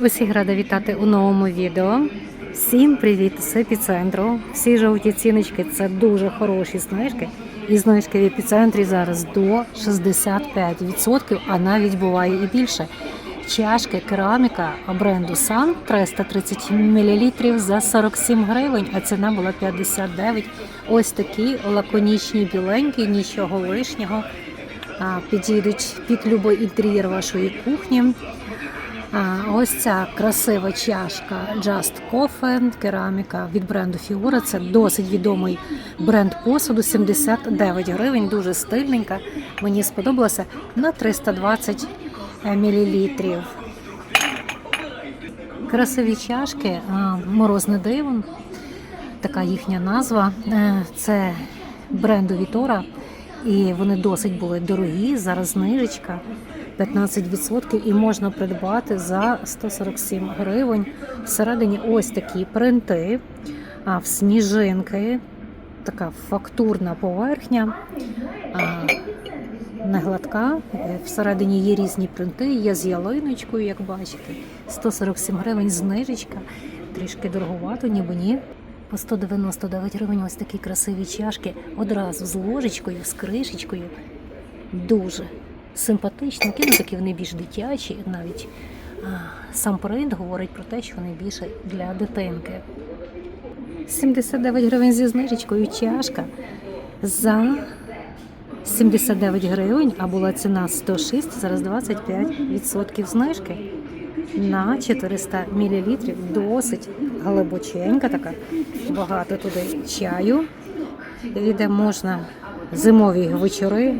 Усіх рада вітати у новому відео. Всім привіт з епіцентру. Всі жовті ціночки це дуже хороші знижки. І знижки в епіцентрі зараз до 65%, а навіть буває і більше. Чашки, кераміка бренду Сан 330 мл за 47 гривень, а ціна була 59. Ось такі лаконічні біленькі, нічого лишнього. Підійдуть під любий інтер'єр вашої кухні. Ось ця красива чашка Just Coffee, кераміка від бренду Фігура. Це досить відомий бренд посуду. 79 гривень, дуже стильненька. Мені сподобалося на 320 мл. Красиві чашки, морозне диво, така їхня назва. Е, Це бренду Вітора. І вони досить були дорогі. Зараз знижечка 15% і можна придбати за 147 гривень. Всередині ось такі принти, а в сніжинки, така фактурна поверхня. Не гладка. Е, Всередині є різні принти, є з ялиночкою, як бачите. 147 гривень знижечка. Трішки дороговато, ніби ні. По 199 гривень ось такі красиві чашки одразу з ложечкою, з кришечкою. Дуже симпатичненькі, ну такі вони більш дитячі. Навіть сам принт говорить про те, що вони більше для дитинки. 79 гривень зі знижечкою чашка за 79 гривень, а була ціна 106, зараз 25% знижки на 400 мл. Досить глибоченька така. Багато туди чаю. І де можна зимові вечори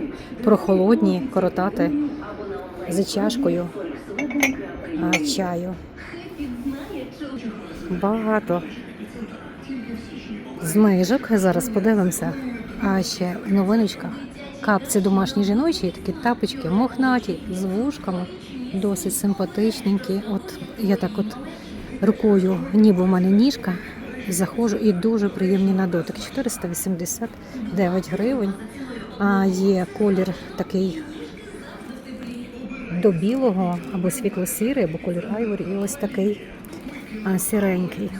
прохолодні коротати за чашкою чаю. Багато знижок. Зараз подивимося. А ще в новиночках капці домашні жіночі, такі тапочки мохнаті з вушками, досить симпатичненькі. От я так от рукою, ніби в мене ніжка, заходжу і дуже приємні на дотик. 489 гривень. А є колір такий до білого або світло-сірий, або колір айворі, і ось такий сіренький.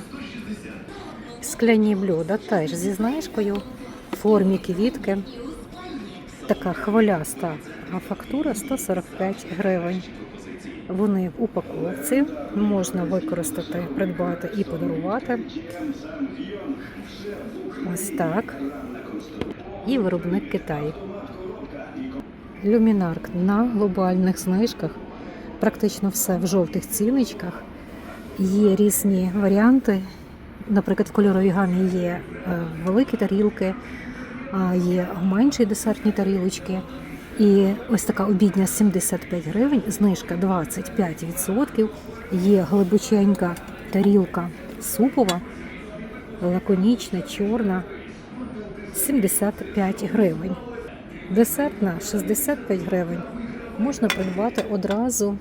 Скляні блюда теж зі знижкою в формі квітки. Така хвиляста фактура 145 гривень. Вони в упаковці, можна використати, придбати і подарувати. Ось так. І виробник Китай. Люмінарк на глобальних знижках. Практично все в жовтих ціночках. Є різні варіанти. Наприклад, в кольоровій гамі є е, великі тарілки, є менші десертні тарілочки. І ось така обідня 75 гривень, знижка 25%. Є глибоченька тарілка супова, лаконічна, чорна, 75 гривень. Десертна 65 гривень. Можна придбати одразу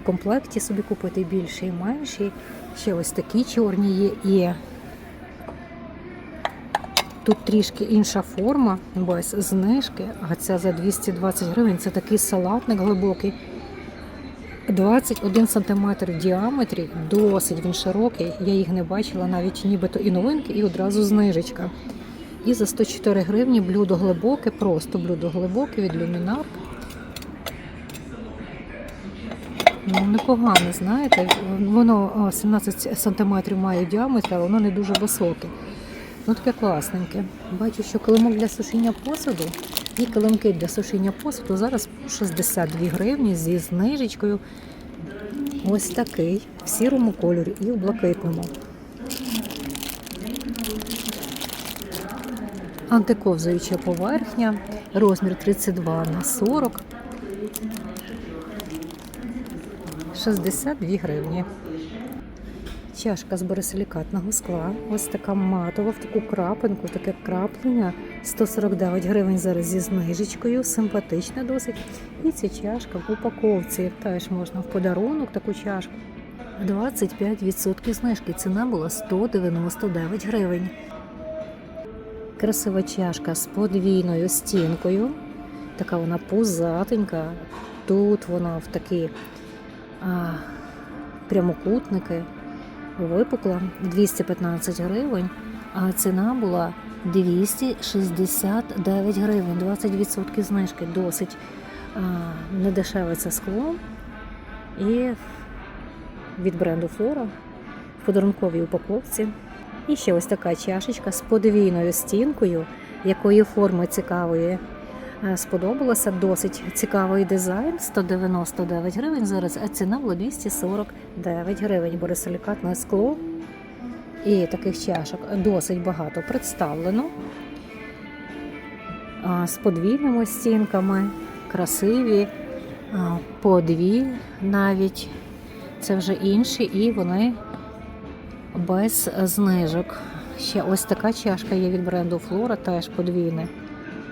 в комплекті собі купити більші і менші. Ще ось такі чорні є. І тут трішки інша форма, без знижки, а ця за 220 гривень. Це такий салатник глибокий. 21 см в діаметрі, досить він широкий. Я їх не бачила навіть нібито і новинки, і одразу знижечка. І за 104 гривні блюдо глибоке, просто блюдо глибоке від люмінар. Ну, непогане, знаєте. Воно 17 см має діаметр, але воно не дуже високе. Ну таке класненьке. Бачу, що килимок для сушіння посуду і килимки для сушіння посуду зараз 62 гривні зі знижечкою. Ось такий в сірому кольорі і в блакитному. Антиковзуюча поверхня, розмір 32 на 40, 62 гривні. Чашка з борисилікатного скла. Ось така матова, в таку крапинку, таке краплення. 149 гривень зараз зі знижечкою, симпатична досить. І ця чашка в упаковці. Теж можна в подарунок таку чашку. 25% знижки. Ціна була 199 гривень. Красива чашка з подвійною стінкою. Така вона пузатенька. Тут вона в такій а, прямокутники, випукла 215 гривень, а ціна була 269 гривень, 20% знижки, досить а, недешеве це скло. І від бренду Флора в подарунковій упаковці. І ще ось така чашечка з подвійною стінкою, якої форми цікавої сподобалося. Досить цікавий дизайн 199 гривень зараз, а ціна була 249 гривень. Борисилікатне скло. І таких чашок досить багато представлено. З подвійними стінками, красиві, по дві навіть. Це вже інші, і вони без знижок. Ще ось така чашка є від бренду Флора, теж подвійне.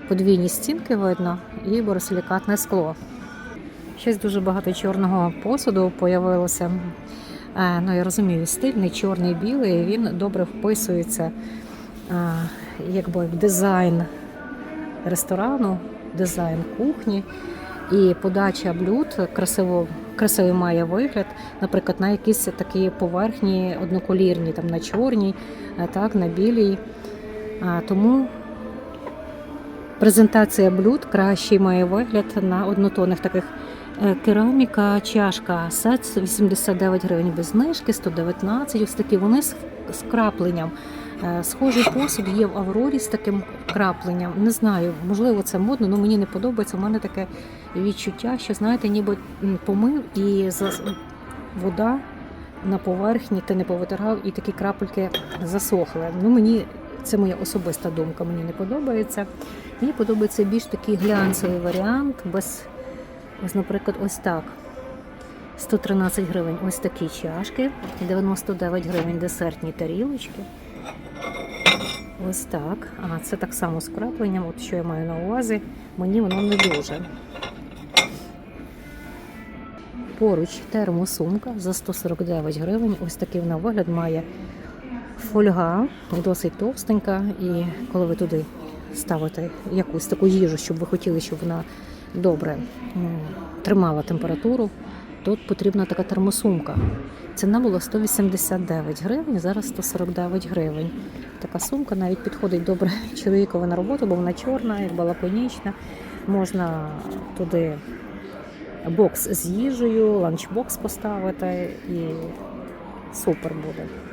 Подвійні стінки видно і боросилікатне скло. Щось дуже багато чорного посуду появилося. Е, Ну, я розумію, стильний, чорний, білий, він добре вписується е, якби в дизайн ресторану, дизайн кухні. І подача блюд красиво, красивий має вигляд, наприклад, на якісь такі поверхні одноколірні, там на чорній, так, на білій. Тому презентація блюд кращий має вигляд на однотонних таких. Е, Кераміка, чашка, сет 89 гривень без знижки, 119, ось такі вони з, крапленням. Е, Схожий посуд є в Аврорі з таким крапленням. Не знаю, можливо, це модно, але мені не подобається. У мене таке відчуття, що знаєте, ніби помив і вода на поверхні ти не повитирав, і такі крапельки засохли. Ну мені це моя особиста думка. Мені не подобається. Мені подобається більш такий глянцевий варіант, без ось, наприклад, ось так. 113 гривень ось такі чашки, 99 гривень десертні тарілочки. Ось так. А це так само з крапленням, от що я маю на увазі, мені воно не дуже. Поруч термосумка за 149 гривень. Ось такий вона вигляд має фольга, досить товстенька. І коли ви туди ставите якусь таку їжу, щоб ви хотіли, щоб вона добре тримала температуру, тут потрібна така термосумка. Ціна була 189 гривень, зараз 149 гривень. Така сумка навіть підходить добре чоловікові на роботу, бо вона чорна, якби лаконічна. Можна туди бокс з їжею, ланчбокс поставити і супер буде.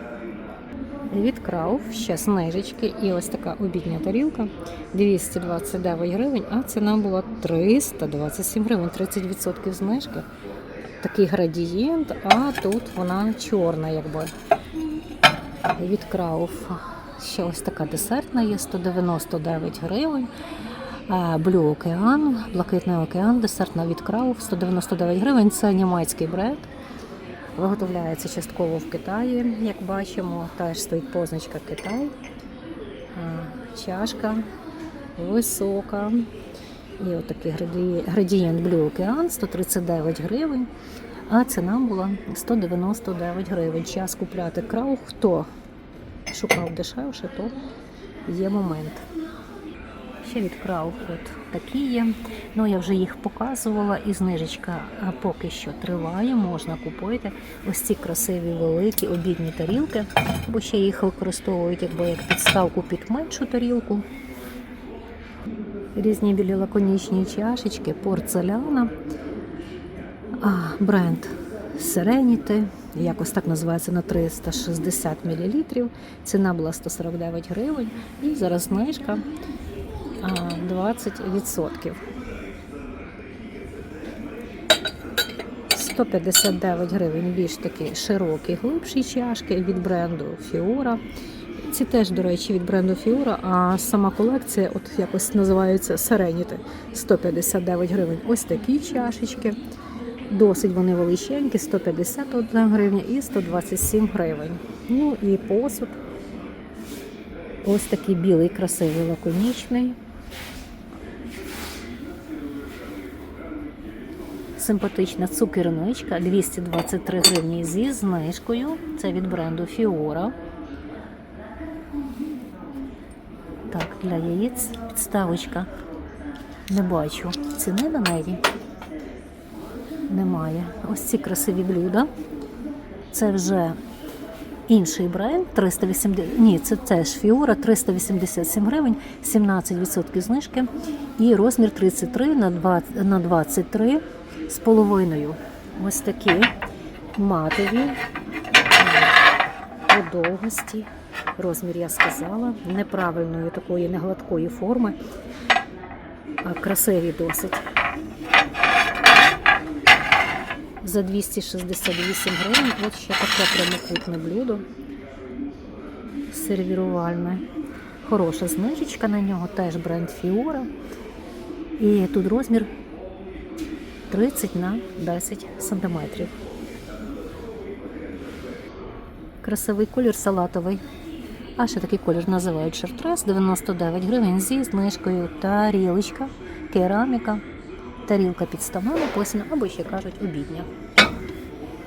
Від Крауф ще знижечки і ось така обідня тарілка 229 гривень, а ціна була 327 гривень, 30% знижки. Такий градієнт, а тут вона чорна, якби. Від Крауф ще ось така десертна є 199 гривень. Блю океан, блакитний океан, десертна від Крауф 199 гривень. Це німецький бренд. Виготовляється частково в Китаї, як бачимо. Теж стоїть позначка Китай. Чашка висока. І отакий градієнт Blue Океан 139 гривень. А ціна була 199 гривень. Час купляти крау. Хто шукав дешевше, то є момент. Ще від крау от такі є. Ну я вже їх показувала, і знижечка поки що триває. Можна купити ось ці красиві великі обідні тарілки, бо ще їх використовують якби як підставку під меншу тарілку. Різні білі лаконічні чашечки, порцеляна, бренд Serenity, якось так називається на 360 мл. Ціна була 149 гривень і зараз знижка 20%. 159 гривень більш такі широкі, глибші чашки від бренду Fiora. Ці теж, до речі, від бренду Fiora, а сама колекція от якось називається Serenity. 159 гривень. Ось такі чашечки. Досить вони величенькі, 151 гривня і 127 гривень. Ну і посуд. Ось такий білий, красивий, лаконічний. Симпатична цукерничка 223 гривні зі знижкою. Це від бренду Fiora. Так, для яєць підставочка. Не бачу ціни на неї. Немає. Ось ці красиві блюда. Це вже інший бренд 380, ні, це теж Фіора 387 гривень, 17% знижки і розмір 33 на 20, на 23 з половиною. Ось такі матові по довгості. Розмір я сказала, неправильної такої негладкої форми, а красиві досить. За 268 гривень. Ось ще таке прямокутне блюдо. Сервірувальне. Хороша знижечка на нього, теж бренд Фіора. І тут розмір 30 на 10 сантиметрів. Красивий колір салатовий. А ще такий колір називають шартрес 99 гривень зі знижкою тарілочка, кераміка, тарілка підставна написано, або ще кажуть обідня.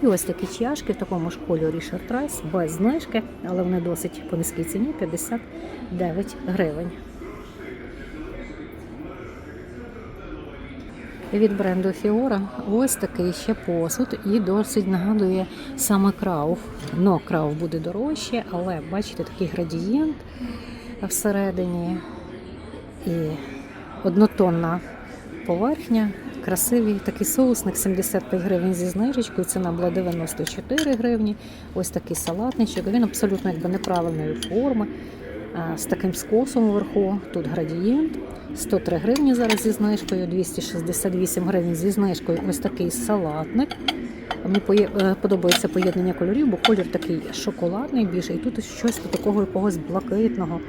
І ось такі чашки в такому ж кольорі шартрес, без знижки, але вони досить по низькій ціні 59 гривень. Від бренду Фіора ось такий ще посуд і досить нагадує саме крауф. Но крауф буде дорожче, але бачите, такий градієнт всередині і однотонна поверхня. Красивий такий соусник 75 гривень зі знижечкою. Ціна була 94 гривні. Ось такий салатничок. Він абсолютно якби неправильної форми. А, З таким скосом вверху. Тут градієнт. 103 гривні зараз зі знижкою, 268 гривень зі знижкою. Ось такий салатник. Мені е, подобається поєднання кольорів, бо колір такий шоколадний більше, і тут щось такого якогось блакитного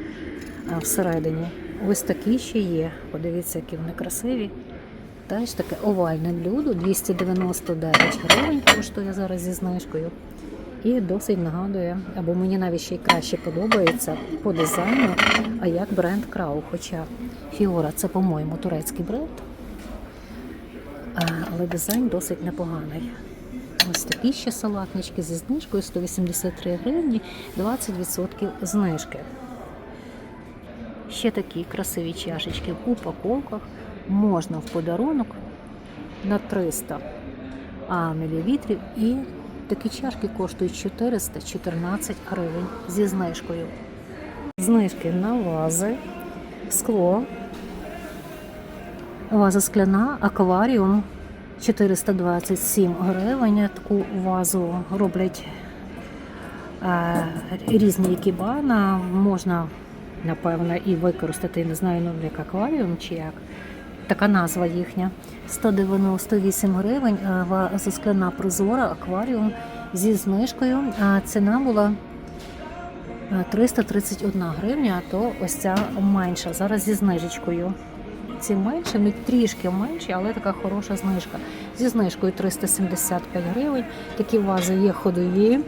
е, всередині. Ось такі ще є. Подивіться, які вони красиві. Теж таке овальне блюдо, 299 гривень коштує зараз зі знижкою. І досить нагадує, або мені навіть ще й краще подобається по дизайну, а як бренд Крау. Хоча Фіора це, по-моєму, турецький бренд, але дизайн досить непоганий. Ось такі ще салатнички зі знижкою 183 гривні, 20% знижки. Ще такі красиві чашечки в упаковках можна в подарунок на 300 а, мілілітрів. І такі чашки коштують 414 гривень зі знижкою. Знижки на вази, скло, ваза скляна, акваріум 427 гривень. Таку вазу роблять е, різні екібана. Можна, напевно, і використати, не знаю, ну, як акваріум чи як. Така назва їхня. 198 гривень. е, Ваза скляна прозора, акваріум зі знижкою. А ціна була е, 331 гривня, а то ось ця менша. Зараз зі знижечкою. Ці ну трішки менші, але така хороша знижка. Зі знижкою 375 гривень. Такі вази є ходові.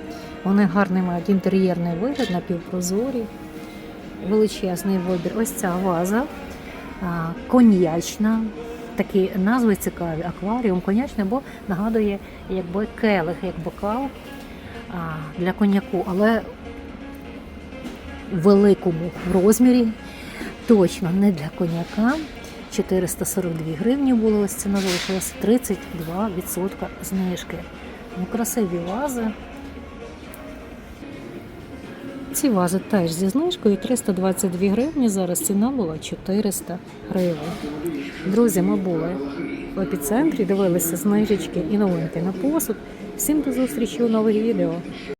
Вони гарний мають інтер'єрний вигляд, напівпрозорі. Величезний вибір. Ось ця ваза коньячна. Такі назви цікаві. Акваріум коньячний, бо нагадує якби келих, як бокал для коньяку, але в великому розмірі. Точно не для коньяка. 442 гривні було ось ціна залишилася 32% знижки. Ну, красиві вази. Ці вази теж зі знижкою 322 гривні. Зараз ціна була 400 гривень. Друзі, ми були в епіцентрі, дивилися знижечки і новинки на посуд. Всім до зустрічі у нових відео.